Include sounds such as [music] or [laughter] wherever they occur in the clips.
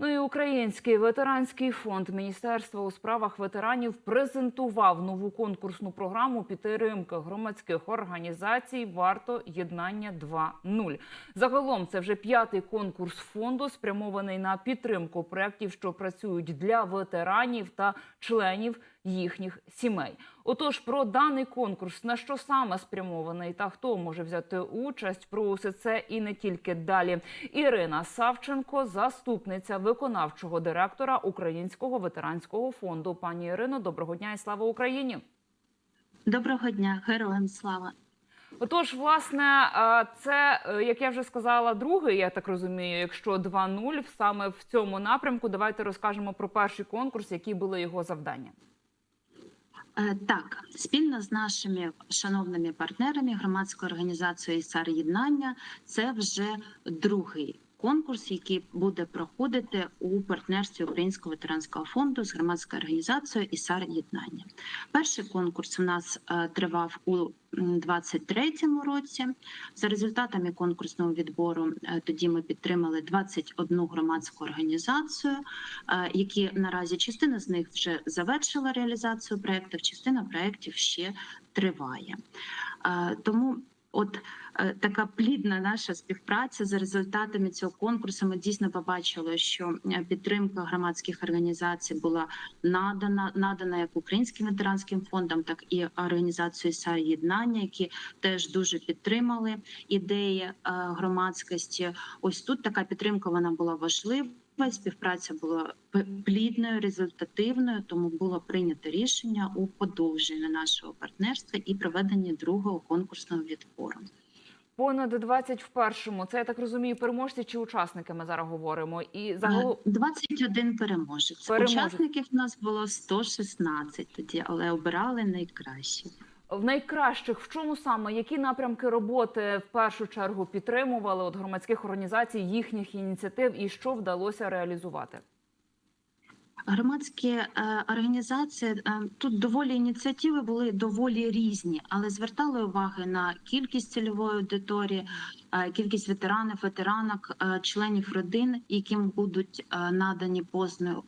Ну і Український ветеранський фонд Міністерства у справах ветеранів презентував нову конкурсну програму підтримки громадських організацій Варто єднання 2.0». Загалом це вже п'ятий конкурс фонду, спрямований на підтримку проєктів, що працюють для ветеранів та членів їхніх сімей. Отож, про даний конкурс, на що саме спрямований та хто може взяти участь, про усе це і не тільки далі. Ірина Савченко, заступниця виконавчого директора Українського ветеранського фонду. Пані Ірино, доброго дня і слава Україні! Доброго дня, героям слава. Отож, власне, це е, як я вже сказала, другий, я так розумію, якщо 2.0, саме в цьому напрямку. Давайте розкажемо про перший конкурс, які були його завдання. Е, Так, спільно з нашими шановними партнерами громадською організацією САРЄднання, це вже другий конкурс, який буде проходити у партнерстві Українського ветеранського фонду з громадською організацією «ІСАР Єднання. Перший конкурс у нас е, тривав у 2023 році. За результатами конкурсного відбору е, тоді ми підтримали 21 громадську організацію, е, які наразі частина з них вже завершила реалізацію проєктів, частина проєктів ще триває. Тому От е, така плідна наша співпраця за результатами цього конкурсу. Ми дійсно побачили, що е, підтримка громадських організацій була надана надана як українським ветеранським фондам, так і організацією «САР Єднання, які теж дуже підтримали ідеї е, громадськості. Ось тут така підтримка вона була важлива. Співпраця була плідною, результативною, тому було прийнято рішення у подовженні нашого партнерства і проведенні другого конкурсного відбору. Понад 21-му, це я так розумію, переможці чи учасники ми зараз говоримо. І загалом Е, 21 переможець. Переможець. Учасників у нас було 116 тоді, але обирали найкращих. В найкращих в чому саме які напрямки роботи в першу чергу підтримували от громадських організацій їхніх ініціатив і що вдалося реалізувати? Громадські е, організації е, тут доволі ініціативи були доволі різні, але звертали уваги на кількість цільової аудиторії, кількість ветеранів, ветеранок, е, членів родин, яким будуть е, надані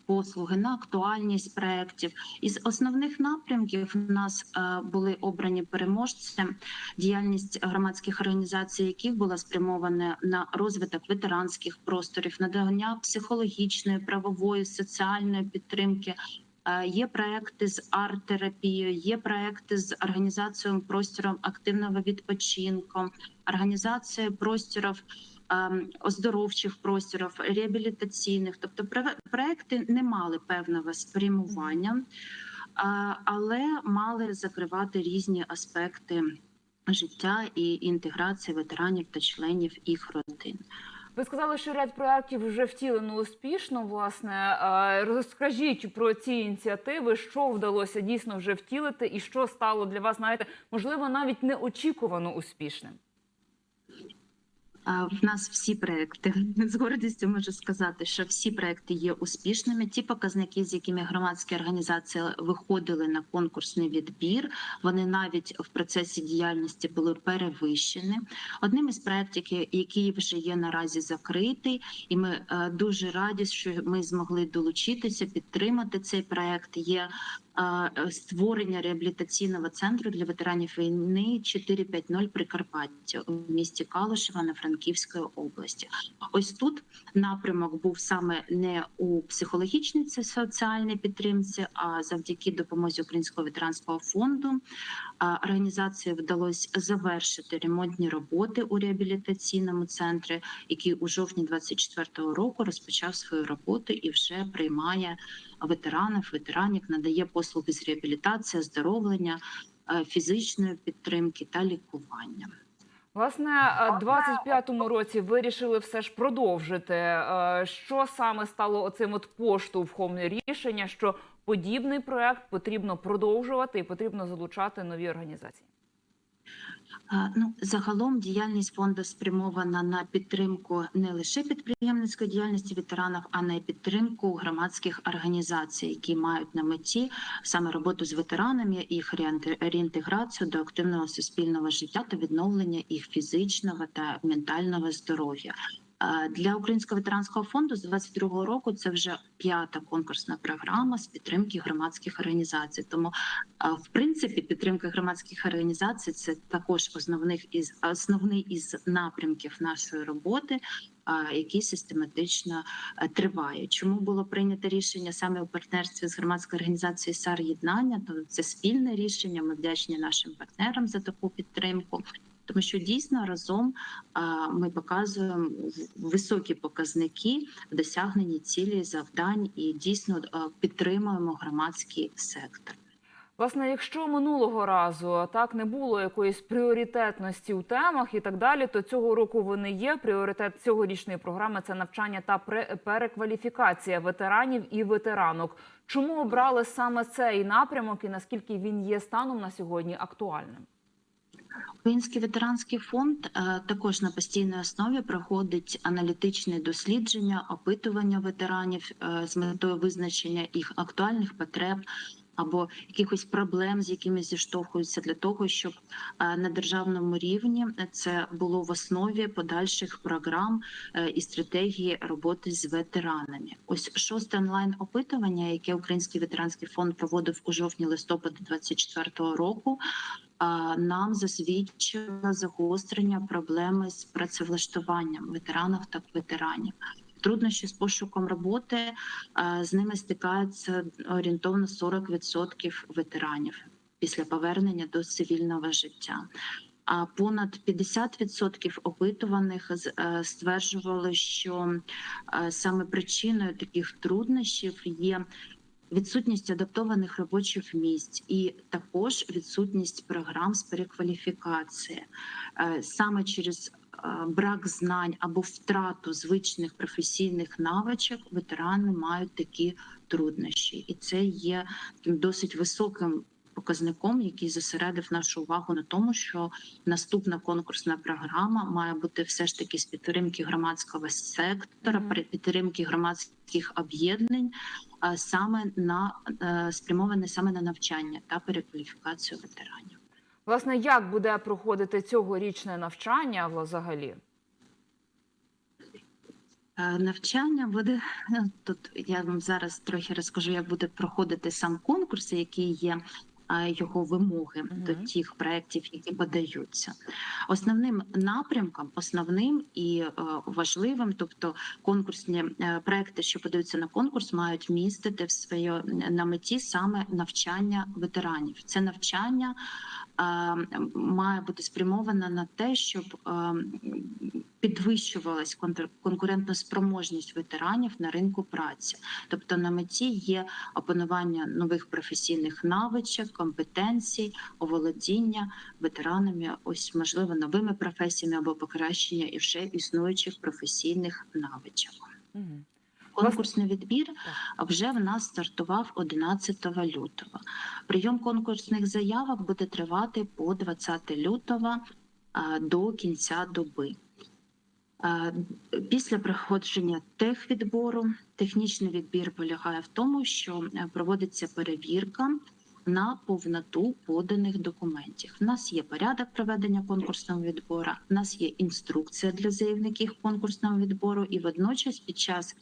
послуги на актуальність проєктів. Із основних напрямків у нас е, були обрані переможці, діяльність громадських організацій, яких була спрямована на розвиток ветеранських просторів, надання психологічної, правової, соціальної підтримки. Е, Є проекти з арт-терапією, є проекти з організацією простором активного відпочинку, організацією просторів ем, оздоровчих просторів, реабілітаційних. Тобто проекти не мали певного спрямування, але мали закривати різні аспекти життя і інтеграції ветеранів та членів їх родин. Ви сказали, що ряд проєктів вже втілено успішно. Власне, розкажіть про ці ініціативи, що вдалося дійсно вже втілити, і що стало для вас, знаєте, можливо, навіть неочікувано успішним. В нас всі проекти [laughs] з гордістю можу сказати, що всі проекти є успішними. Ті показники, з якими громадські організації виходили на конкурсний відбір, вони навіть в процесі діяльності були перевищені. Одним із проєктів, який вже є наразі закритий, і ми е, дуже раді, що ми змогли долучитися, підтримати цей проект. Є створення реабілітаційного центру для ветеранів війни 450 Прикарпаття у місті Калушева на Франківської області. Ось тут напрямок був саме не у психологічній соціальній підтримці, а завдяки допомозі Українського ветеранського фонду організації вдалося завершити ремонтні роботи у реабілітаційному центрі, який у жовтні 24-го року розпочав свою роботу і вже приймає ветеранів, ветеранів, надає послуги з реабілітації, оздоровлення, е, фізичної підтримки та лікування. Власне, е, 25-му році вирішили все ж продовжити. Е, Що саме стало оцим от поштовхом рішення, що подібний проект потрібно продовжувати і потрібно залучати нові організації? Ну, загалом діяльність фонду спрямована на підтримку не лише підприємницької діяльності ветеранів, а на підтримку громадських організацій, які мають на меті саме роботу з ветеранами, їх реінте- реінтеграцію до активного суспільного життя та відновлення їх фізичного та ментального здоров'я. Для Українського ветеранського фонду з 22-го року це вже п'ята конкурсна програма з підтримки громадських організацій. Тому, в принципі, підтримка громадських організацій це також основних із основний із напрямків нашої роботи, який систематично е, триває. Чому було прийнято рішення саме у партнерстві з громадською організацією САР єднання? То це спільне рішення. Ми вдячні нашим партнерам за таку підтримку. Тому що дійсно разом ми показуємо високі показники в досягненні цілі завдань і дійсно підтримуємо громадський сектор. Власне, якщо минулого разу так не було якоїсь пріоритетності у темах і так далі, то цього року вони є. Пріоритет цьогорічної програми це навчання та перекваліфікація ветеранів і ветеранок. Чому обрали саме цей напрямок і наскільки він є станом на сьогодні актуальним? Український ветеранський фонд е, також на постійній основі проходить аналітичне дослідження, опитування ветеранів е, з метою визначення їх актуальних потреб або якихось проблем, з якими зіштовхуються для того, щоб е, на державному рівні це було в основі подальших програм і стратегії роботи з ветеранами. Ось шосте онлайн опитування, яке Український ветеранський фонд проводив у жовтні-листопаді 2024 року нам засвідчило загострення проблеми з працевлаштуванням ветеранів та ветеранів. Труднощі з пошуком роботи з ними стикаються орієнтовно 40% ветеранів після повернення до цивільного життя. А понад 50% опитуваних е, стверджували, що е, саме причиною таких труднощів є відсутність адаптованих робочих місць і також відсутність програм з перекваліфікації Е, саме через е, брак знань або втрату звичних професійних навичок ветерани мають такі труднощі, і це є досить високим. Показником, який зосередив нашу увагу на тому, що наступна конкурсна програма має бути все ж таки з підтримки громадського сектора, підтримки громадських об'єднань, а саме на е, спрямоване саме на навчання та перекваліфікацію ветеранів. Власне, як буде проходити цьогорічне навчання взагалі? Е, Навчання буде е, тут. Я вам зараз трохи розкажу, як буде проходити сам конкурс, які є його вимоги до тих проєктів, які подаються. Основним напрямком, основним і е, важливим, тобто конкурсні е, проекти, що подаються на конкурс, мають містити в своє на меті саме навчання ветеранів. Це навчання е, має бути спрямоване на те, щоб е, підвищувалась контр- конкурентоспроможність ветеранів на ринку праці. Тобто на меті є опанування нових професійних навичок, компетенцій, оволодіння ветеранами, ось можливо новими професіями або покращення і вже існуючих професійних навичок. Конкурсний відбір вже в нас стартував 11 лютого. Прийом конкурсних заявок буде тривати по 20 лютого до кінця доби. Після проходження техвідбору технічний відбір полягає в тому, що е, проводиться перевірка на повноту поданих документів. У нас є порядок проведення конкурсного відбору, у нас є інструкція для заявників конкурсного відбору, і водночас під час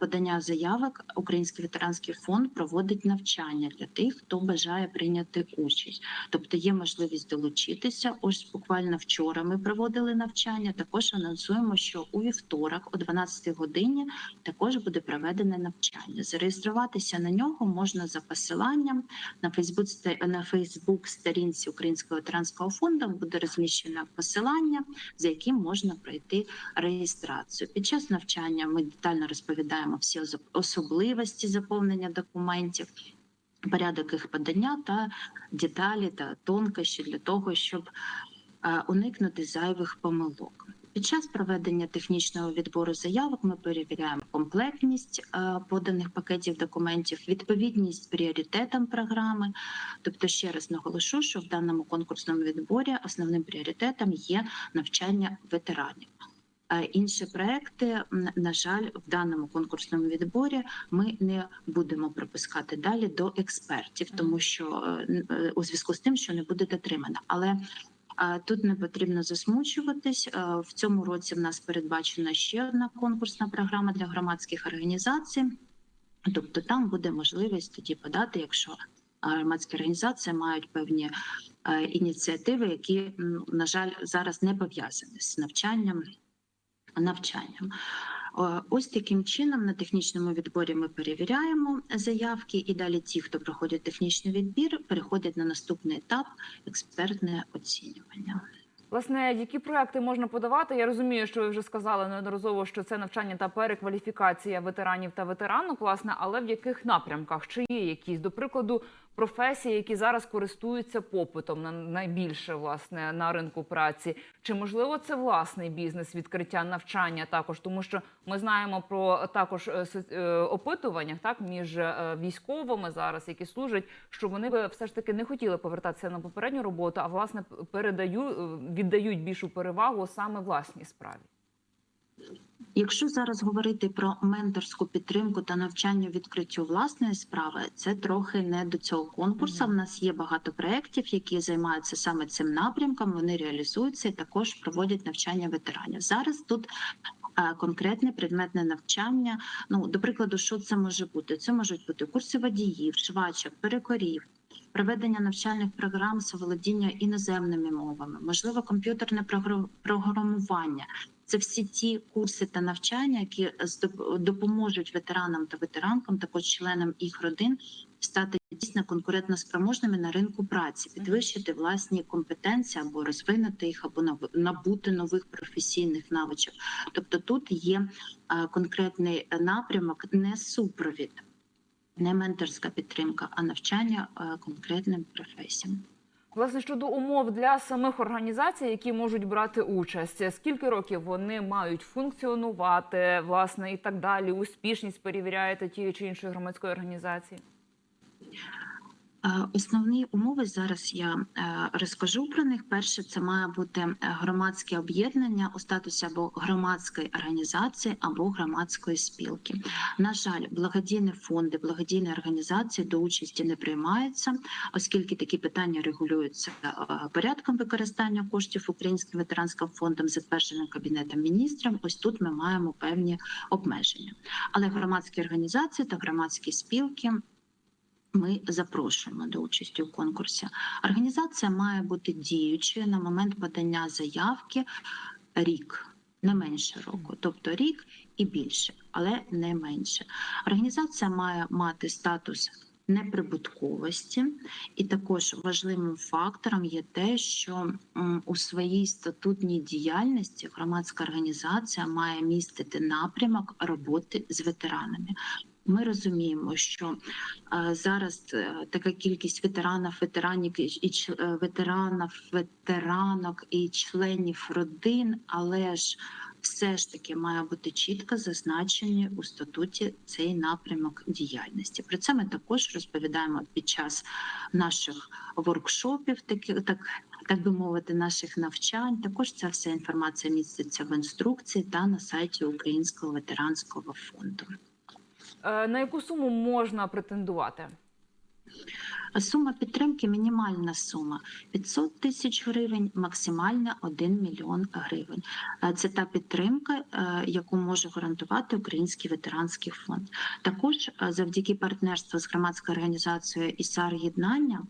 подання заявок Український ветеранський фонд проводить навчання для тих, хто бажає прийняти участь. Тобто є можливість долучитися. Ось буквально вчора ми проводили навчання. Також анонсуємо, що у вівторок, о 12 годині, також буде проведене навчання. Зареєструватися на нього можна за посиланням на Фейсбук на Фейсбук сторінці Українського ветеранського фонду. Буде розміщено посилання, за яким можна пройти реєстрацію. Під час навчання ми детально розповідаємо всі озо- особливості заповнення документів. Порядок їх подання та деталі та тонкощі для того, щоб е, уникнути зайвих помилок. Під час проведення технічного відбору заявок ми перевіряємо комплектність е, поданих пакетів документів, відповідність пріоритетам програми. Тобто, ще раз наголошу, що в даному конкурсному відборі основним пріоритетом є навчання ветеранів. Е, Інші проекти, на жаль, в даному конкурсному відборі ми не будемо пропускати далі до експертів, тому що е, е, у зв'язку з тим, що не буде дотримано. Але Тут не потрібно засмучуватись. В цьому році в нас передбачена ще одна конкурсна програма для громадських організацій. Тобто там буде можливість тоді подати, якщо громадські організації мають певні ініціативи, які, на жаль, зараз не пов'язані з навчанням. Навчанням. Е, Ось таким чином на технічному відборі ми перевіряємо заявки, і далі ті, хто проходять технічний відбір, переходять на наступний етап експертне оцінювання. Власне, які проекти можна подавати? Я розумію, що ви вже сказали неодноразово, що це навчання та перекваліфікація ветеранів та ветеранок, власне, але в яких напрямках? Чи є якісь, до прикладу, професії, які зараз користуються попитом на найбільше власне на ринку праці? Чи можливо це власний бізнес, відкриття навчання також? Тому що ми знаємо про також е, е, опитування так між е, військовими зараз, які служать, що вони би все ж таки не хотіли повертатися на попередню роботу, а власне передаю е, віддають більшу перевагу саме власній справі. Якщо зараз говорити про менторську підтримку та навчання відкриттю власної справи, це трохи не до цього конкурсу. Мгм. В нас є багато проєктів, які займаються саме цим напрямком. Вони реалізуються і також проводять навчання ветеранів. Зараз тут е, конкретне предметне навчання. Ну, до прикладу, що це може бути? Це можуть бути курси водіїв, швачок, перекорів. Проведення навчальних програм з володіння іноземними мовами, можливо, комп'ютерне програмування, це всі ті курси та навчання, які допоможуть ветеранам та ветеранкам, також членам їх родин, стати дійсно конкурентноспроможними на ринку праці, підвищити власні компетенції або розвинути їх, або набути нових професійних навичок. Тобто тут є е, конкретний напрямок, не супровід, не менторська підтримка, а навчання е, конкретним професіям. Власне щодо умов для самих організацій, які можуть брати участь, скільки років вони мають функціонувати, власне, і так далі. Успішність перевіряєте тієї чи іншої громадської організації. Е, Основні умови зараз я е, розкажу про них. Перше, це має бути е, громадське об'єднання у статусі або громадської організації, або громадської спілки. На жаль, благодійні фонди, благодійні організації до участі не приймаються, оскільки такі питання регулюються порядком використання коштів Українським ветеранським фондом, затвердженим кабінетом міністрів. Ось тут ми маємо певні обмеження. Але громадські організації та громадські спілки ми запрошуємо до участі у конкурсі. Організація має бути діючою на момент подання заявки рік, не менше року, тобто рік і більше, але не менше. Організація має мати статус. Неприбутковості, і також важливим фактором є те, що у своїй статутній діяльності громадська організація має містити напрямок роботи з ветеранами. Ми розуміємо, що е, зараз е, така кількість ветеранів, ветеранів і ч- е, ветеранів, ветеранок і членів родин, але ж все ж таки має бути чітко зазначені у статуті цей напрямок діяльності. Про це ми також розповідаємо під час наших воркшопів, такі так. Так би мовити, наших навчань також ця вся інформація міститься в інструкції та на сайті Українського ветеранського фонду. Е, На яку суму можна претендувати? Сума підтримки мінімальна сума 500 тисяч гривень, максимальна 1 мільйон гривень. Е, Це та підтримка, е, яку може гарантувати Український ветеранський фонд. Також завдяки партнерству з громадською організацією ІСАР єднання.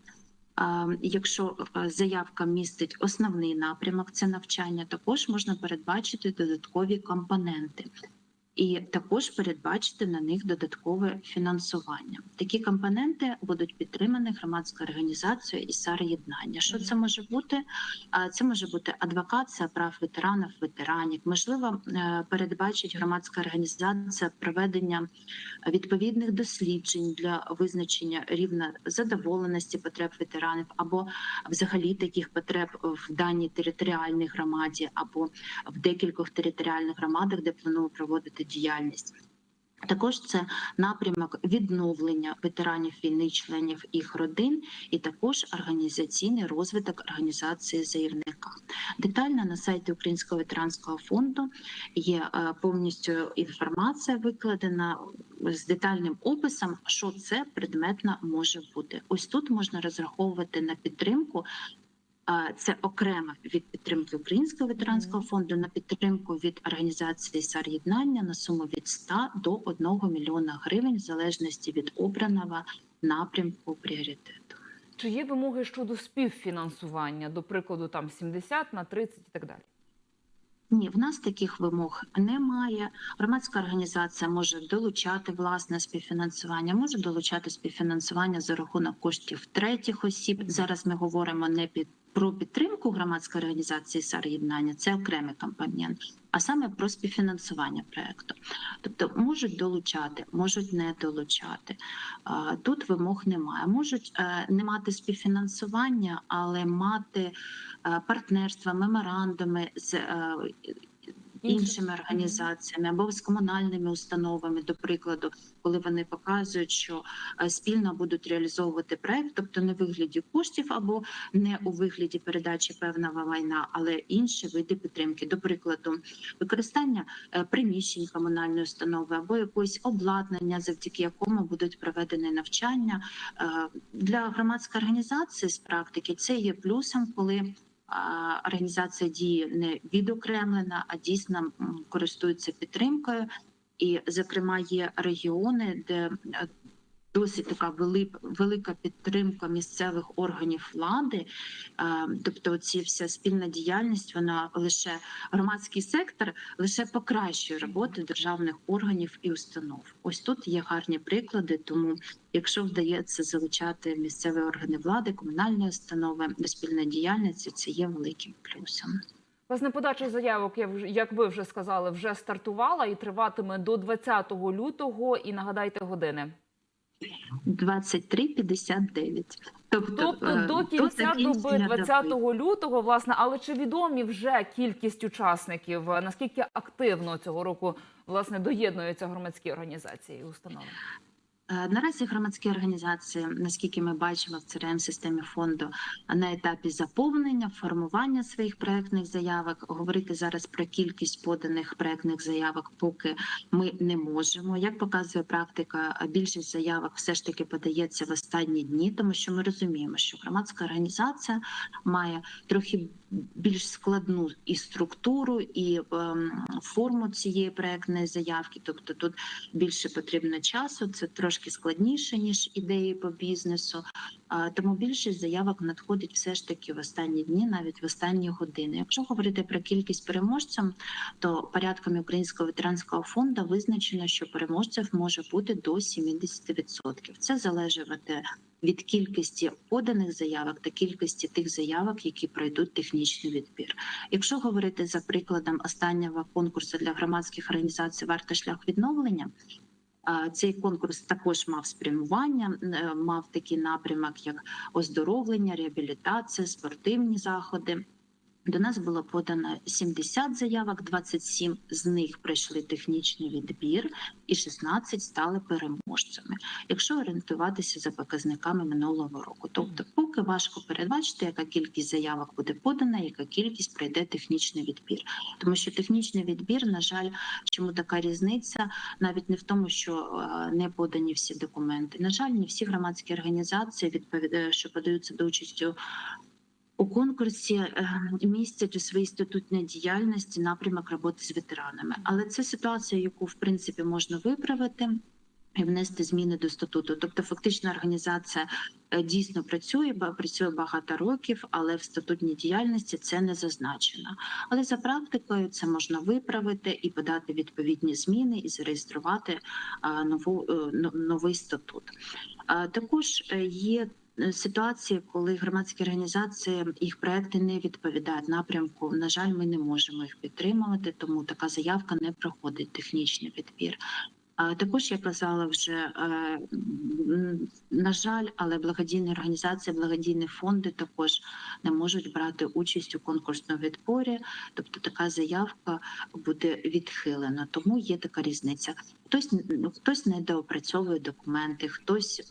Якщо заявка містить основний напрямок, це навчання, також можна передбачити додаткові компоненти. І також передбачити на них додаткове фінансування. Такі компоненти будуть підтримані громадською організацією ІСАР єднання. Що це може бути? Це може бути адвокація прав ветеранів, ветеранів. Можливо, е, передбачить громадська організація проведення відповідних досліджень для визначення рівня задоволеності потреб ветеранів або взагалі таких потреб в даній територіальній громаді або в декількох територіальних громадах, де планує проводити діяльність. Також це напрямок відновлення ветеранів війни, членів їх родин, і також організаційний розвиток організації заявника. Детально на сайті Українського ветеранського фонду є е, повністю інформація викладена з детальним описом, що це предметно може бути. Ось тут можна розраховувати на підтримку Це окремо від підтримки Українського ветеранського фонду на підтримку від організації САР єднання на суму від 100 до 1 мільйона гривень, в залежності від обраного напрямку пріоритету. Чи є вимоги щодо співфінансування, до прикладу, там 70 на 30 і так далі? Ні, в нас таких вимог немає. Громадська організація може долучати власне співфінансування, може долучати співфінансування за рахунок коштів третіх осіб. Зараз ми говоримо не під про підтримку громадської організації САР єднання, це окремий компонент, а саме про співфінансування проекту. Тобто можуть долучати, можуть не долучати. Тут вимог немає. Можуть е, не мати співфінансування, але мати партнерства, меморандуми з е, іншими організаціями або з комунальними установами, до прикладу, коли вони показують, що е, спільно будуть реалізовувати проект, тобто не в вигляді коштів або не у вигляді передачі певного майна, але інші види підтримки, до прикладу, використання е, приміщень комунальної установи або якогось обладнання, завдяки якому будуть проведені навчання Е, для громадської організації з практики. Це є плюсом, коли організація дії не відокремлена, а дійсно користується підтримкою. І, зокрема, є регіони, де е, досить така велика підтримка місцевих органів влади. Е, Тобто, ці вся спільна діяльність, вона лише громадський сектор лише покращує роботу державних органів і установ. Ось тут є гарні приклади. Тому, якщо вдається залучати місцеві органи влади, комунальні установи до спільної діяльності, це є великим плюсом. Власне, подача заявок, як ви вже сказали, вже стартувала і триватиме до 20 лютого. І нагадайте години. 23.59. Тобто, Тобто е, до кінця доби закінчення 20 доби. лютого, власне, але чи відомі вже кількість учасників? Наскільки активно цього року власне доєднуються громадські організації і установи? Е, Наразі громадські організації, наскільки ми бачимо в crm системі фонду, на етапі заповнення, формування своїх проектних заявок. Говорити зараз про кількість поданих проектних заявок, поки ми не можемо. Як показує практика, більшість заявок все ж таки подається в останні дні, тому що ми розуміємо, що громадська організація має трохи більш складну і структуру, і ем, форму цієї проектної заявки. Тобто тут більше потрібно часу, це трошки складніше ніж ідеї по бізнесу. Тому більшість заявок надходить все ж таки в останні дні, навіть в останні години. Якщо говорити про кількість переможців, то порядками Українського ветеранського фонду визначено, що переможців може бути до 70%. Це залежатиме від кількості поданих заявок та кількості тих заявок, які пройдуть технічний відбір. Якщо говорити за прикладом останнього конкурсу для громадських організацій «Варта шлях відновлення. Цей конкурс також мав спрямування, е, мав такий напрямок, як оздоровлення, реабілітація, спортивні заходи. До нас було подано 70 заявок, 27 з них пройшли технічний відбір, і 16 стали переможцями. Якщо орієнтуватися за показниками минулого року, тобто поки важко передбачити, яка кількість заявок буде подана, яка кількість пройде технічний відбір, тому що технічний відбір, на жаль, чому така різниця, навіть не в тому, що е, не подані всі документи. На жаль, не всі громадські організації відповідають, що подаються до участі у конкурсі е, містять у своїй статутній діяльності напрямок роботи з ветеранами. Але це ситуація, яку в принципі можна виправити. І внести зміни до статуту, тобто фактично організація е, дійсно працює, працює багато років, але в статутній діяльності це не зазначено. Але за практикою це можна виправити і подати відповідні зміни, і зареєструвати нову е, новий статут. Також є ситуації, коли громадські організації їх проекти не відповідають напрямку. На жаль, ми не можемо їх підтримувати, тому така заявка не проходить технічний відбір. А також я казала вже е, на жаль, але благодійні організації, благодійні фонди також не можуть брати участь у конкурсному відборі. Тобто така заявка буде відхилена. Тому є така різниця. Хтось хтось недоопрацьовує документи, хтось.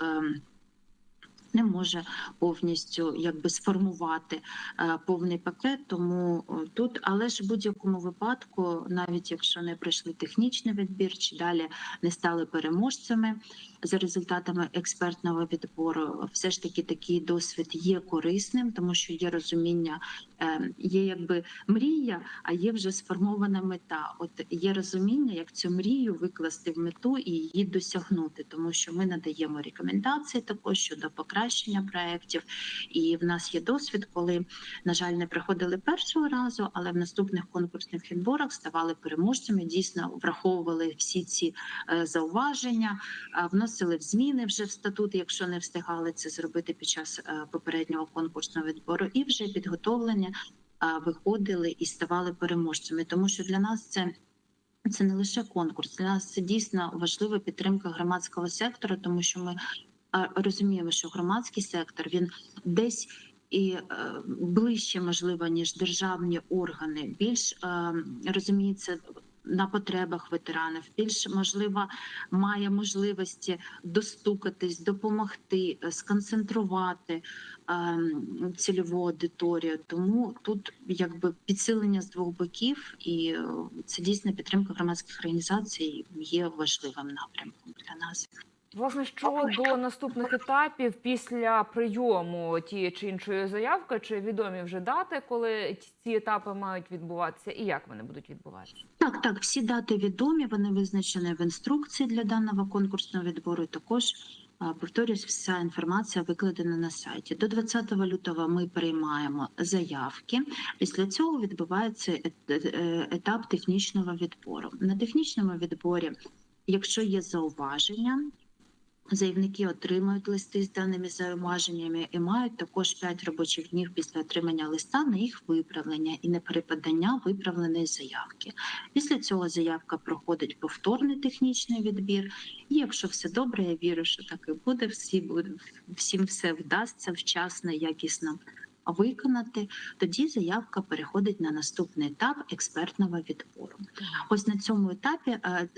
Не може повністю якби сформувати е, повний пакет. Тому тут, але ж в будь-якому випадку, навіть якщо не пройшли технічний відбір, чи далі не стали переможцями за результатами експертного відбору, все ж таки такий досвід є корисним, тому що є розуміння, е, є якби мрія, а є вже сформована мета. От є розуміння, як цю мрію викласти в мету і її досягнути, тому що ми надаємо рекомендації також щодо покращення проєктів. І в нас є досвід, коли, на жаль, не приходили першого разу, але в наступних конкурсних відборах ставали переможцями, дійсно враховували всі ці е, зауваження, е, вносили в зміни вже в статут, якщо не встигали це зробити під час е, попереднього конкурсного відбору, і вже підготовлення е, виходили і ставали переможцями, тому що для нас це. Це не лише конкурс, для нас це дійсно важлива підтримка громадського сектору, тому що ми е, розуміємо, що громадський сектор він десь і ближче, можливо, ніж державні органи, більш розуміється на потребах ветеранів, більш можливо має можливості достукатись, допомогти, е, сконцентрувати ем, цільову аудиторію. Тому тут якби підсилення з двох боків, і е, це дійсно підтримка громадських організацій є важливим напрямком для нас. Власне, щодо наступних етапів після прийому тієї чи іншої заявки, чи відомі вже дати, коли ці етапи мають відбуватися, і як вони будуть відбуватися? Так, так, всі дати відомі, вони визначені в інструкції для даного конкурсного відбору. Також повторюсь, вся інформація викладена на сайті. До 20 лютого ми приймаємо заявки. Після цього відбувається е, етап технічного відбору. На технічному відборі, якщо є зауваження. Заявники отримують листи з даними зауваженнями і мають також 5 робочих днів після отримання листа на їх виправлення і на переподання виправленої заявки. Після цього заявка проходить повторний технічний відбір. І якщо все добре, я вірю, що так і буде. Всі буде всім все вдасться вчасно, якісно виконати. Тоді заявка переходить на наступний етап експертного відбору. Ось на цьому етапі е,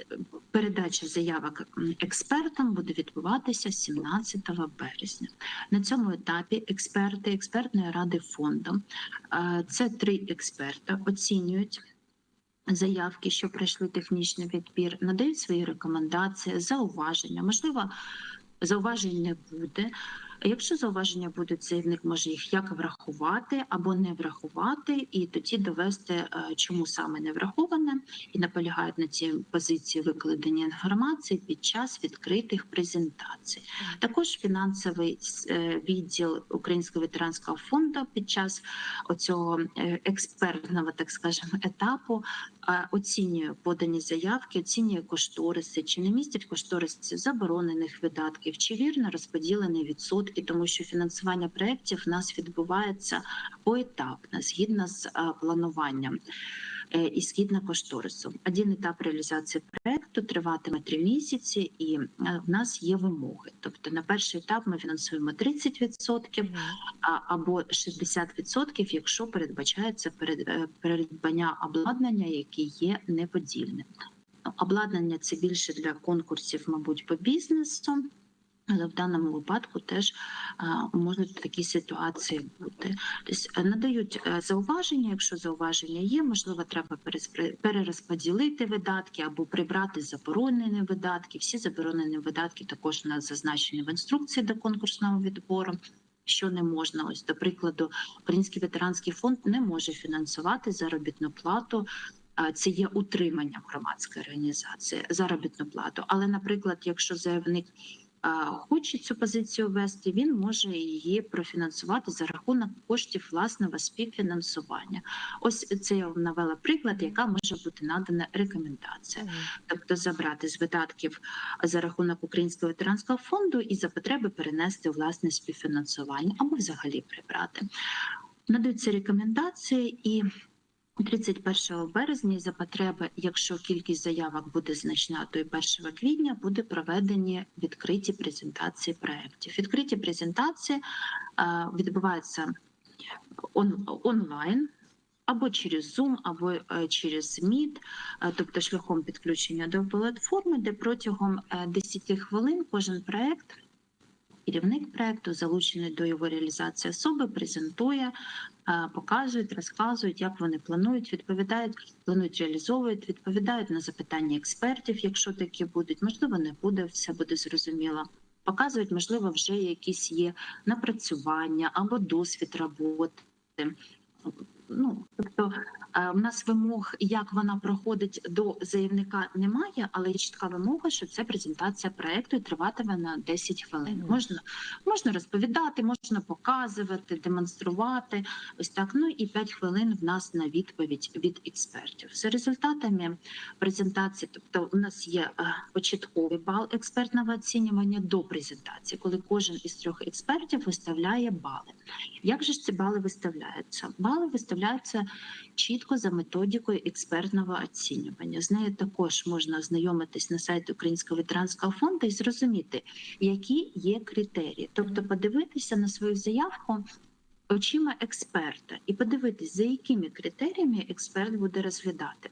передача заявок експертам буде відбуватися 17 березня. На цьому етапі експерти експертної ради фонду е, це три експерти оцінюють. Заявки, що пройшли технічний відбір, надають свої рекомендації, зауваження. Можливо, зауважень не буде. Якщо зауваження будуть, заявник може їх як врахувати або не врахувати, і тоді довести, е, чому саме не враховане, і наполягають на цій позиції викладення інформації під час відкритих презентацій. Також фінансовий е, відділ Українського ветеранського фонду під час оцього е, експертного, так скажемо, етапу оцінює подані заявки, оцінює кошториси, чи не містять кошториси заборонених видатків, чи вірно розподілені відсотки, тому що фінансування проєктів в нас відбувається поетапно, згідно з е, плануванням. е, І згідно кошторису, один етап реалізації проекту триватиме три місяці, і е, в нас є вимоги. Тобто, на перший етап ми фінансуємо 30%, або 60%, якщо передбачається передбання обладнання, яке є неподільним. Ну, Обладнання це більше для конкурсів, мабуть, по бізнесу. Але в даному випадку теж можуть такі ситуації бути. Тобто е, надають е, зауваження. Якщо зауваження є, можливо, треба перерозподілити видатки або прибрати заборонені видатки. Всі заборонені видатки також у нас зазначені в інструкції до конкурсного відбору. Що не можна, ось до прикладу, Український ветеранський фонд не може фінансувати заробітну плату. Це є утриманням громадської організації заробітну плату. Але, наприклад, якщо заявник хоче цю позицію ввести, він може її профінансувати за рахунок коштів власного співфінансування. Ось це я вам навела приклад, яка може бути надана рекомендація, тобто забрати з видатків за рахунок Українського ветеранського фонду і за потреби перенести власне співфінансування або взагалі прибрати. Надаються рекомендації і 31 березня за потреби, якщо кількість заявок буде значна, то і 1 квітня буде проведені відкриті презентації проєктів. Відкриті презентації е, відбуваються он, онлайн. Або через Zoom, або е, через Meet, е, тобто шляхом підключення до платформи, де протягом е, 10 хвилин кожен проект керівник проекту, залучений до його реалізації особи, презентує, е, показують, розказують, як вони планують, відповідають, планують, реалізовують, відповідають на запитання експертів, якщо такі будуть. Можливо, не буде, все буде зрозуміло. Показують, можливо, вже якісь є напрацювання або досвід роботи. Ну, тобто е, в нас вимог, як вона проходить до заявника, немає, але є чітка вимога, що це презентація проекту і триватиме на 10 хвилин. Можна, можна розповідати, можна показувати, демонструвати. Ось так. Ну і 5 хвилин в нас на відповідь від експертів. За результатами презентації, тобто у нас є е, початковий бал експертного оцінювання до презентації, коли кожен із трьох експертів виставляє бали. Як же ж ці бали виставляються? Бали виставляються чітко за методикою експертного оцінювання. З нею також можна ознайомитись на сайті Українського ветеранського фонду і зрозуміти, які є критерії, тобто подивитися на свою заявку. Очима експерта і подивитись, за якими критеріями експерт буде розглядати.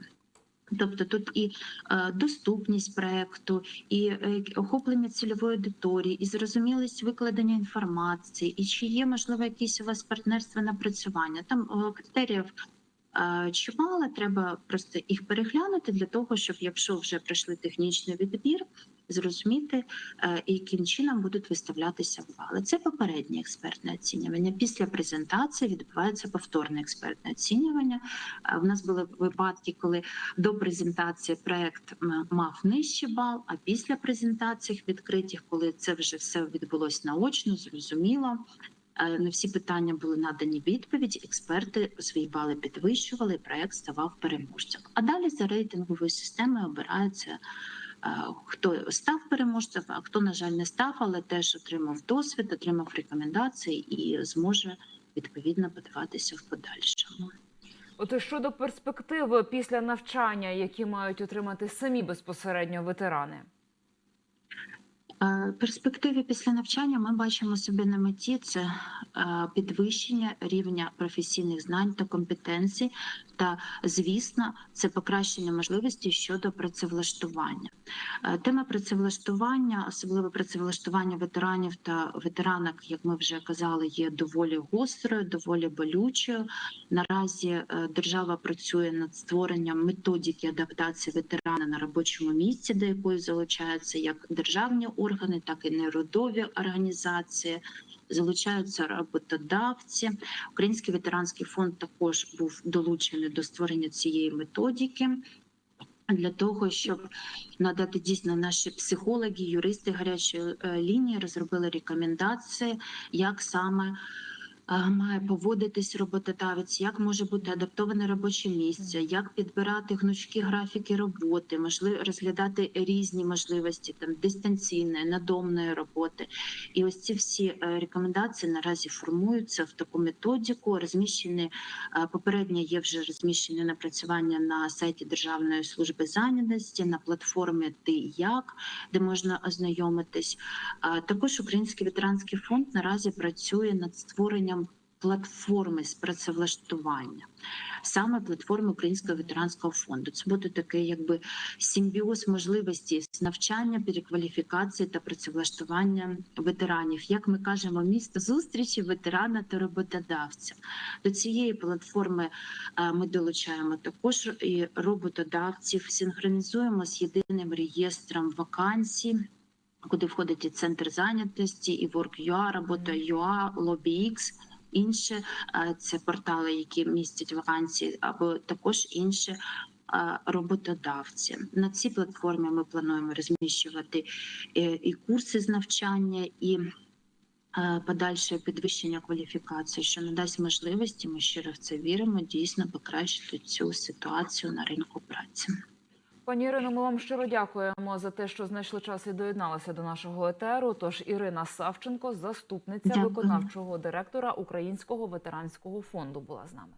Тобто тут і е, доступність проекту, і е, охоплення цільової аудиторії, і зрозумілість викладення інформації, і чи є можливо якісь у вас партнерства напрацювання. Там е, критеріїв чимало, треба просто їх переглянути для того, щоб якщо вже пройшли технічний відбір, зрозуміти, е, яким чином будуть виставлятися бали. Це попереднє експертне оцінювання. Після презентації відбувається повторне експертне оцінювання. Е, В нас були випадки, коли до презентації проект мав нижчий бал, а після презентацій відкритих, коли це вже все відбулось наочно, зрозуміло. е, На всі питання були надані відповіді. Експерти свої бали підвищували, проект ставав переможцем. А далі за рейтинговою системою обирається. Хто став переможцем, а хто, на жаль, не став, але теж отримав досвід, отримав рекомендації і зможе відповідно подаватися в подальшому. От щодо перспектив після навчання, які мають отримати самі безпосередньо ветерани. Е, Перспективи після навчання ми бачимо собі на меті це е, підвищення рівня професійних знань та компетенцій, та звісно, це покращення можливостей щодо працевлаштування. Е, Тема працевлаштування, особливо працевлаштування ветеранів та ветеранок, як ми вже казали, є доволі гострою, доволі болючою. Наразі держава працює над створенням методики адаптації ветерана на робочому місці, до якої залучаються як державні органи, так і неродові організації. Залучаються роботодавці. Український ветеранський фонд також був долучений до створення цієї методики. Для того щоб надати дійсно наші психологи, юристи гарячої е, лінії розробили рекомендації, як саме має поводитись роботодавець, як може бути адаптоване робоче місце, як підбирати гнучкі графіки роботи, можливо розглядати різні можливості там дистанційної, надомної роботи. І ось ці всі е, рекомендації наразі формуються в таку методику. Розміщені е, попередньо є вже розміщені напрацювання на сайті Державної служби зайнятості на платформі Ти як, де можна ознайомитись. Також Український ветеранський фонд наразі працює над створенням платформи з працевлаштування, саме платформи Українського ветеранського фонду. Це буде такий, якби симбіоз можливості з навчання, перекваліфікації та працевлаштування ветеранів. Як ми кажемо, місто зустрічі ветерана та роботодавця. До цієї платформи е, ми долучаємо також і роботодавців, синхронізуємо з єдиним реєстром вакансій. Куди входить і центр зайнятості, і Work.ua, робота UA, LobbyX, інші е, це портали, які містять вакансії, або також інші е, роботодавці. На цій платформі ми плануємо розміщувати е, і курси з навчання, і подальше підвищення кваліфікації, що надасть можливості, ми щиро в це віримо, дійсно покращити цю ситуацію на ринку праці. Пані Ірино, ми вам щиро дякуємо за те, що знайшли час і доєдналися до нашого етеру. Тож Ірина Савченко, заступниця Дякую. виконавчого директора Українського ветеранського фонду, була з нами.